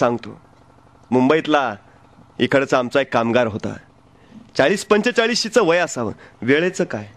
सांगतो. मुंबईतला इकडचा आमचा एक कामगार होता. चाळीस पंचेचाळीसशीचं वय असावं. वेळेचं काय?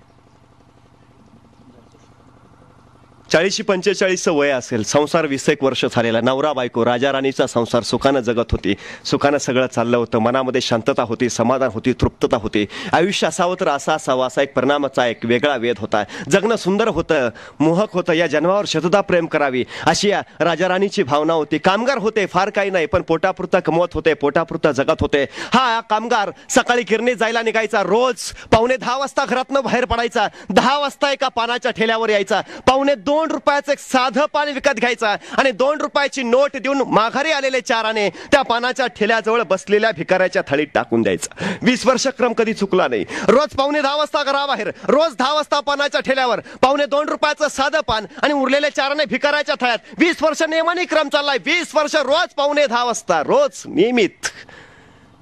चाळीशी पंचेचाळीसचं वय असेल. संसार वीस एक वर्ष झालेला नवरा बायको राजा राणीचा संसार सुखानं जगत होती. सुखानं सगळं चाललं होतं. मनामध्ये शांतता होती समाधान होती तृप्तता होती. आयुष्य असावं तर असा असावा. असा एक परिणामाचा एक वेगळा वेध होता. जगणं सुंदर होतं मोहक होतं. या जन्मावर शतदा प्रेम करावी. अशी या राजा राणीची भावना होती. कामगार होते फार काही नाही पण पोटापुरता कमवत होते पोटापुरता जगत होते. हा कामगार सकाळी गिरणी जायला निघायचा. रोज पावणे दहा वाजता घरातनं बाहेर पडायचा. दहा वाजता एका पानाच्या ठेल्यावर यायचा. पावणे दोन रुपयाचं एक साधं पाणी विकत घ्यायचा आणि दोन रुपयाची नोट देऊन माघारी आलेले चाराने त्या पानाच्या ठेल्याजवळ बसलेल्या भिकाऱ्याच्या थळीत टाकून द्यायचा. वीस वर्ष क्रम कधी चुकला नाही. रोज पावणे दहा वाजता घराबाहेर रोज दहा वाजता पानाच्या ठेल्यावर पावणे दोन रुपयाचं साधं पान आणि उरलेल्या चाराने भिकाऱ्याच्या थळ्यात. वीस वर्ष नियमाने क्रम चाललाय. वीस वर्ष रोज पावणे दहा वाजता रोज नियमित.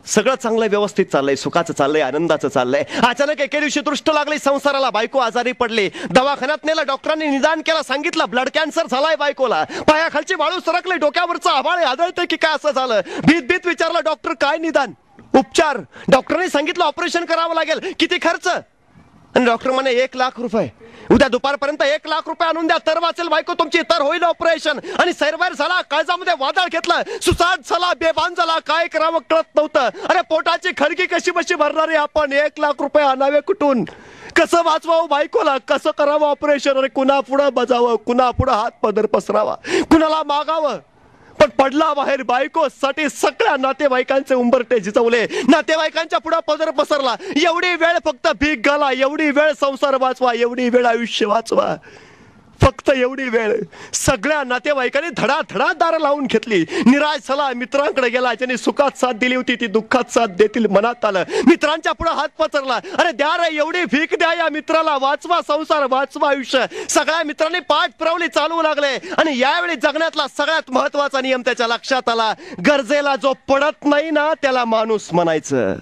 सगळं चांगलं व्यवस्थित चाललंय सुखाचं चाललंय आनंदाचं चाललंय. अचानक एके दिवशी दृष्ट लागली संसाराला बायको आजारी पडली. दवाखान्यात नेलं डॉक्टरांनी निदान केलं सांगितलं ब्लड कॅन्सर झालाय बायकोला. पायाखालची वाळू सरकली डोक्यावरचं आभाळ आदळते की काय असं झालं? भीत भीत विचारलं डॉक्टर काय निदान? उपचार. डॉक्टरने सांगितलं ऑपरेशन करावं लागेल. किती खर्च? आणि डॉक्टर म्हणे एक लाख रुपये. उद्या दुपारपर्यंत एक लाख रुपये आणून द्या. तर वाचेल बायको तुमची. तर होईल ऑपरेशन आणि सैरबाहेर झाला काळजामध्ये वादळ घेतला. सुसाट झाला बेबान झाला काय करावं कळत नव्हतं. अरे पोटाची खडकी कशी बशी भरणारे आपण? एक लाख रुपये आणावे कुठून? कसं वाचवावं बायकोला? कसं करावं ऑपरेशन अरे कुणा पुढं बजावं? कुणा पुढं हात पदर पसरावा? कुणाला मागावं? पण पडला बाहेर बायको साठी सगळ्या नातेवाईकांचे उंबरटे जिजवले नातेवाईकांच्या पुढे पदर पसरला. एवढी वेळ फक्त भीक घाला एवढी वेळ संसार वाचवा एवढी वेळ आयुष्य वाचवा. फक्त एवढी वेळ. सगळ्या नातेवाईकांनी धडा दार लावून घेतली. निराश झाला मित्रांकडे गेला ज्याने सुखात साथ दिली होती ती दुःखात साथ देतील मनात आलं. मित्रांच्या पुढे हात पसरला. अरे द्या रे एवढी भीक द्या या मित्राला. वाचवा संसार वाचवा आयुष्य. सगळ्या मित्रांनी पाठ पुरवली चालू लागले. आणि यावेळी जगण्यातला सगळ्यात महत्त्वाचा नियम त्याच्या लक्षात आला. गरजेला जो पडत नाही ना त्याला माणूस म्हणायचं.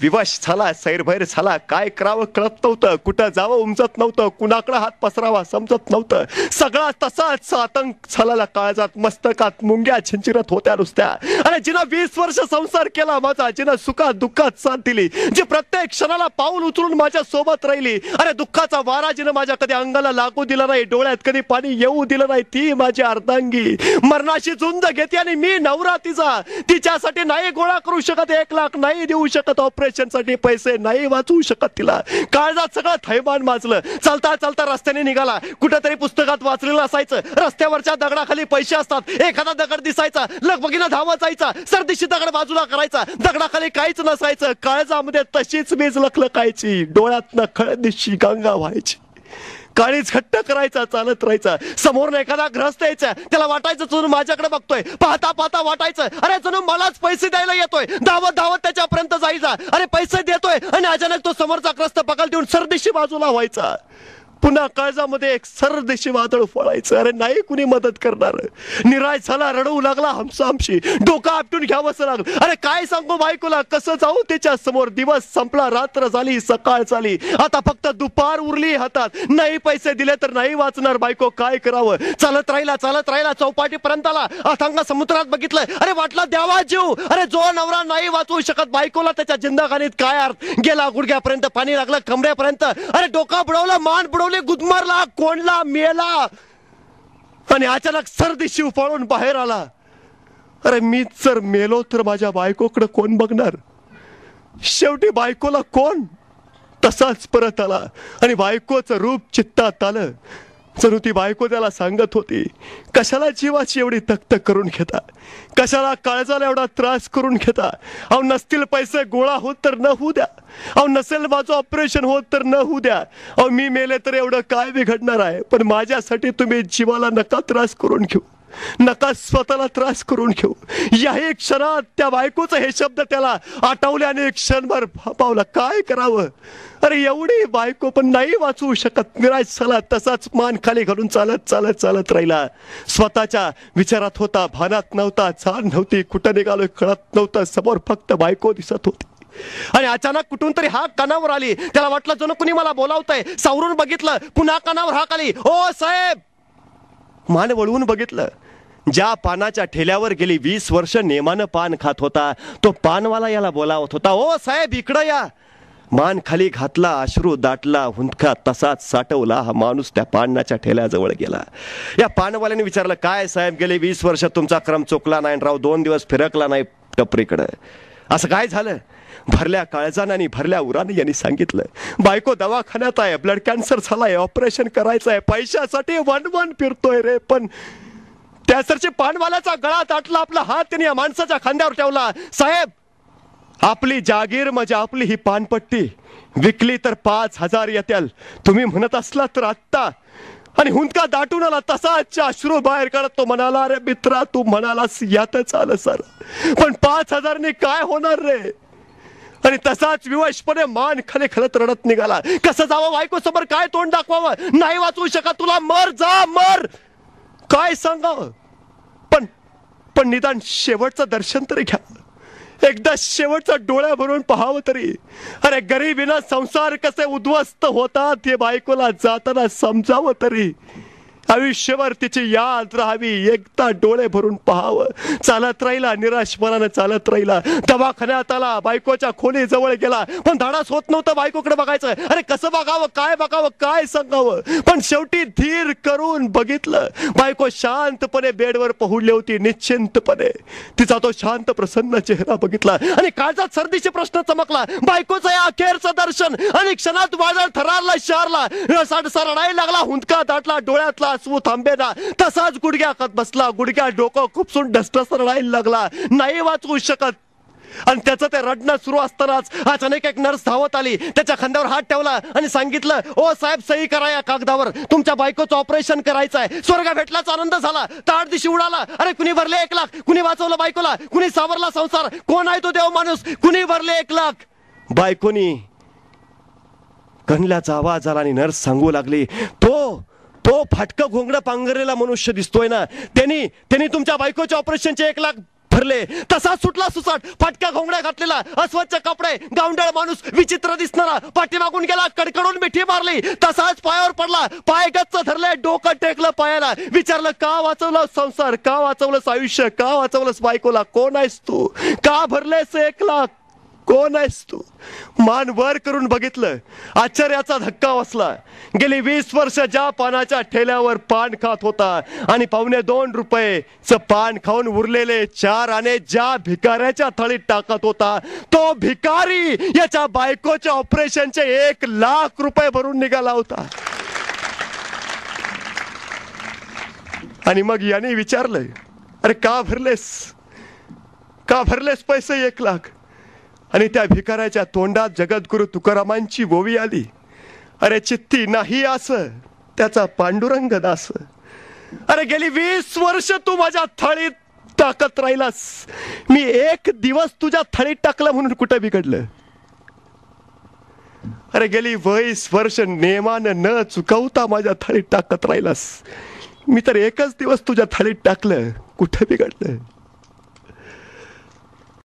विवश झाला सैरभैर झाला काय करावं कळत नव्हतं. कुठं जावं उमजत नव्हतं. कुणाकडं हात पसरावा समजत नव्हतं. सगळा तसाच आतंक झालेला काळजात मस्तकात मुंग्या झिंचिरत होत्या नुसत्या. अरे जिनं वीस वर्ष संसार केला माझा जिनं सुखात दुःखात साथ दिली जी प्रत्येक क्षणाला पाऊल उचलून माझ्या सोबत राहिली अरे दुःखाचा वारा जिनं माझ्या कधी अंगाला लागू दिला नाही डोळ्यात कधी पाणी येऊ दिलं नाही ती माझी अर्धांगी. मरणाशी झुंज घेते आणि मी नवरा तिचा. तिच्यासाठी नाही गोळा करू शकत एक लाख नाही देऊ शकत ऑपरेशनसाठी पैसे नाही वाचवू शकत तिला. काळजात सगळं थैमान माजलं. चालता चालता रस्त्याने निघाला. कुठेतरी पुस्तकात वाचलेलं असायचं. रस्त्यावरच्या दगडाखाली पैसे असतात. एखादा दगड दिसायचा. लगबगीनं धावत जायचं. सरदिशी दगड बाजूला करायचा. दगडाखाली काहीच नसायचं. काळजामध्ये तशीच मीज लखलकायची डोळ्यात खळदिशी गंगा व्हायची. काळीच घट्ट करायचा चालत राहायचा. समोर एखादा ग्रस्त यायचा. त्याला वाटायचं जणू माझ्याकडे बघतोय. पाहता पाहता वाटायचं अरे जणू मलाच पैसे द्यायला येतोय. धावत धावत त्याच्यापर्यंत जायचा. अरे पैसे देतोय. आणि अचानक तो समोरचा ग्रस्त पकड देऊन सरदेशी बाजूला व्हायचा. पुन्हा काळजामध्ये एक सरदेशी वादळ फोडायचं. अरे नाही कुणी मदत करणार. निराश झाला रडवू लागला हमसा हमशी. डोका आपटून घ्यावंच लागलं. अरे काय सांगू बायकोला? कसं जाऊ त्याच्यासमोर? दिवस संपला रात्र झाली सकाळ झाली. आता फक्त दुपार उरली हातात. नाही पैसे दिले तर नाही वाचणार बायको. काय करावं? चालत राहिला चालत राहिला चौपाटी पर्यंत आला अथांगा समुद्रात बघितलं अरे वाटला द्यावा जीव. अरे जो नवरा नाही वाचवू शकत बायकोला त्याच्या जिंदगानीत काय अर्थ? गेला गुडघ्यापर्यंत पाणी लागलं कमऱ्यापर्यंत अरे डोका बुडवलं मान बुडवली. गुदमारला कोणला मेला. आणि अचानक सर्दी शिव पळून बाहेर आला. अरे मीच जर मेलो तर माझ्या बायकोकडे कोण बघणार? शेवटी बायकोला कोण? तसाच परत आला. आणि बायकोचं रूप चित्तात आलं. जणू ती बायको त्याला सांगत होती कशाला जीवाची एवढी तक्त करून घेता? कशाला काळजाला एवढा त्रास करून घेता? अहो नसतील पैसे गोळा होत तर न होऊ द्या. अहो नसेल माझं ऑपरेशन होत तर न होऊ द्या. अहो मी मेले तर एवढं काय बिघडणार आहे? पण माझ्यासाठी तुम्ही जीवाला नका त्रास करून घेऊ. नका स्वतःला त्रास करून घेऊ. याही क्षणात त्या बायकोचं हे शब्द त्याला आठवले आणि क्षणभर पावला काय करावं? अरे एवढी बायको पण नाही वाचवू शकत. निराश झाला तसाच मान खाली घालून चालत चालत चालत राहिला. स्वतःच्या विचारात होता भानात नव्हता चाल नव्हती कुठं निघालो कळत नव्हतं. समोर फक्त बायको दिसत होती. आणि अचानक कुठून तरी हाक कानावर आली. त्याला वाटलं जणू कुणी मला बोलावतंय. सावरून बघितलं पुन्हा कानावर हाक आली. ओ साहेब! मान वळवून बघितलं. ज्या पानाच्या ठेल्यावर गेली वीस वर्ष नेमानं पान खात होता तो पानवाला याला बोलावत होता. ओ साहेब इकडं या. मान खाली घातला अश्रू दाटला हुंदका तसाच साठवला हा माणूस त्या पानाच्या ठेल्याजवळ गेला. या पानवाल्याने विचारलं काय साहेब गेले वीस वर्ष तुमचा क्रम चुकला नाही राव दोन दिवस फिरकला नाही टपरीकडं? असं काय झालं? भरल्या काळजानं आणि भरल्या उराने यांनी सांगितलं बायको दवाखान्यात आहे ब्लड कॅन्सर झालाय ऑपरेशन करायचं आहे पैशासाठी वन वन फिरतोय रे पण त्यासरची पानवाल्याचा गळा दाटला आपला हात त्यांनी या माणसाच्या खांद्यावर ठेवला. साहेब आपली जागीर म्हणजे आपली ही पानपट्टी. विकली तर पाच हजार येत्याल. तुम्ही म्हणत असला तर आत्ता. आणि हुंदका दाटून आला तसाच अश्रू बाहेर काढत तो म्हणाला अरे मित्रा तू म्हणालास यातच आलं सर. पण पाच हजारने काय होणार रे? आणि तसाच विवशपणे मान खाली खलत रडत निघाला. कसं जावं बायको समोर? काय तोंड दाखवावं? नाही वाचवू शकत. तुला मर जा मर. काय सांगावं? पण पण निदान शेवटचं दर्शन तरी घ्या. एकदा शेवटचा डोळ्या भरून पाहावं तरी. अरे गरिबीना संसार कसे उद्ध्वस्त होतात हे बायकोला जाताना समजावं तरी. आयुष्यभर तिची याद राहावी. एकदा डोळे भरून पहावं. चालत राहिला निराशपणानं चालत राहिला. दवाखान्यात आला बायकोच्या खोली जवळ गेला. पण धाडास होत नव्हतं बायकोकडे बघायचं. अरे कसं बघावं काय बघावं काय सांगावं? पण शेवटी धीर करून बघितलं. बायको शांतपणे बेडवर पहुडली होती निश्चिंतपणे. तिचा तो शांत प्रसन्न चेहरा बघितला. आणि काळजात सर्दीचे प्रश्न चमकला. बायकोचा या अखेरचं दर्शन. आणि क्षणात वादळ थरारला शारला. रडायला लागला हुंदका दाटला डोळ्यातला अश्रू थांबेना तसाच गुडघ्या खात बसला. गुडघ्या डोकं खुपसून डस्टसर राहायला लागला. नाही वाचवू शकत. आणि त्याचं ते रडणं सुरू असतानाच अचानक एक नर्स धावत आली. त्याच्या खांद्यावर हात ठेवला आणि सांगितलं ओ साहेब सही करा या कागदावर. तुमच्या बायकोचं ऑपरेशन करायचं आहे. स्वर्ग भेटलाच आनंद झाला. ताट दिशी उडाला. अरे कुणी भरले एक लाख? कुणी वाचवलं बायकोला? कुणी सावरला संसार? कोण आहे तो देव माणूस? कुणी भरले एक लाख? बायकोनी कणल्याचा आवाज आला आणि नर्स सांगू लागली तो तो फाटक घोंगडं पांघरलेला मनुष्य दिसतोय ना त्यांनी त्यांनी तुमच्या बायकोचे ऑपरेशनचे एक लाख भरले. तसा सुटला सुसाट फाटका घोंगड्या घातलेला अस्वच्छ कपडे गावंडळ माणूस विचित्र दिसणारा पाठीमागून गेला कडकडून मिठी मारली तसाच पायावर पडला पाय गच्च धरले डोकं टेकलं पायाला. विचारलं का वाचवलं संसार? का वाचवलंस आयुष्य? का वाचवलंस बायकोला? कोण आहेस तू? का भरलेस एक लाख? कोण आहेस तू? मान वर करून बघितलं आश्चर्याचा धक्का बसला. गेली वीस वर्ष ज्या पानाच्या ठेल्यावर पान खात होता आणि पावणे दोन रुपये पान खाऊन उरलेले चार आणे ज्या भिकाऱ्याच्या थळीत टाकत होता तो भिकारी याच्या बायकोच्या ऑपरेशनचे एक लाख रुपये भरून निघाला होता. आणि मग याने विचारलंय अरे का भरलेस? का भरलेस पैसे एक लाख? आणि त्या भिकाऱ्याच्या तोंडात जगद्गुरु तुकारामांची गोवी आली. अरे चित्ती नाही असं. त्याचा पांडुरंग दास. अरे गेली वीस वर्ष तू माझ्या थाळीत टाकत राहिलास. मी एक दिवस तुझ्या थाळीत टाकलं म्हणून कुठं बिघडलं? अरे गेली वीस वर्ष नेमानं न चुकवता माझ्या थाळीत टाकत राहिलास. मी तर एकच दिवस तुझ्या थाळीत टाकलं. कुठं बिघडलं?